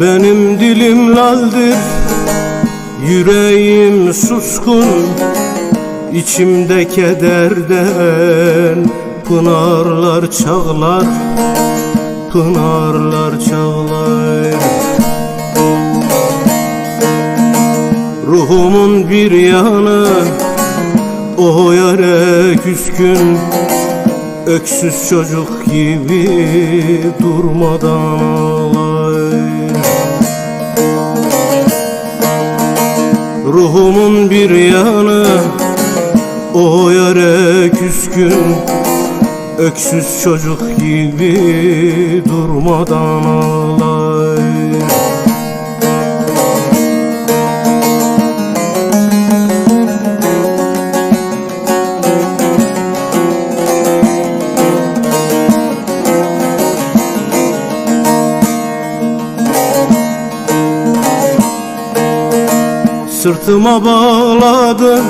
Benim dilim laldir Yüreğim suskun İçimde kederden Pınarlar çağlar Pınarlar çağlar. Ruhumun bir yanı O yere küskün Öksüz çocuk gibi durmadan Ruhumun bir yanı o yere küskün Öksüz çocuk gibi durmadan ağlar Sırtıma bağladım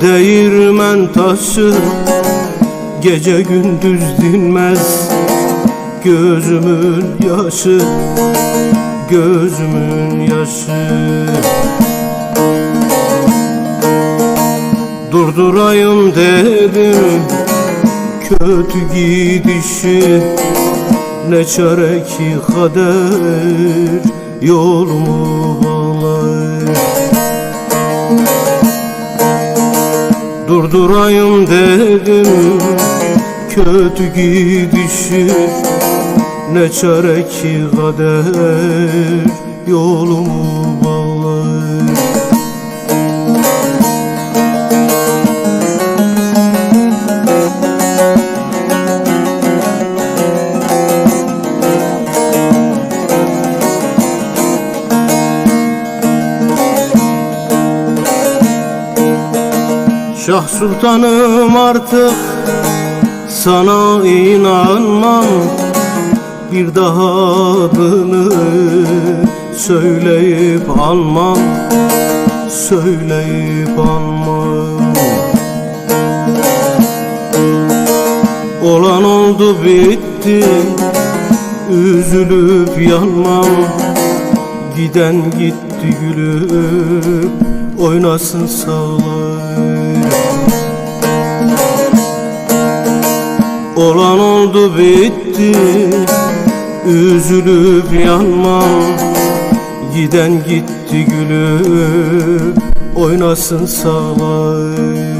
Değirmen taşı Gece gündüz dinmez. Gözümün yaşı Gözümün yaşı. Durdurayım dedim Kötü gidişi. Ne çare ki kader Yolumu bağlar Durdurayım dedim kötü gidişi Ne çare ki kader yolumu Şah Sultanım artık sana inanmam. Bir daha adını söyleyip almam Söyleyip almam Olan oldu bitti. Üzülüp yanmam. Giden gitti gülüp Oynasın sağlar Olan oldu bitti. Üzülüp yanmam. Giden gitti gülüp Oynasın sağlar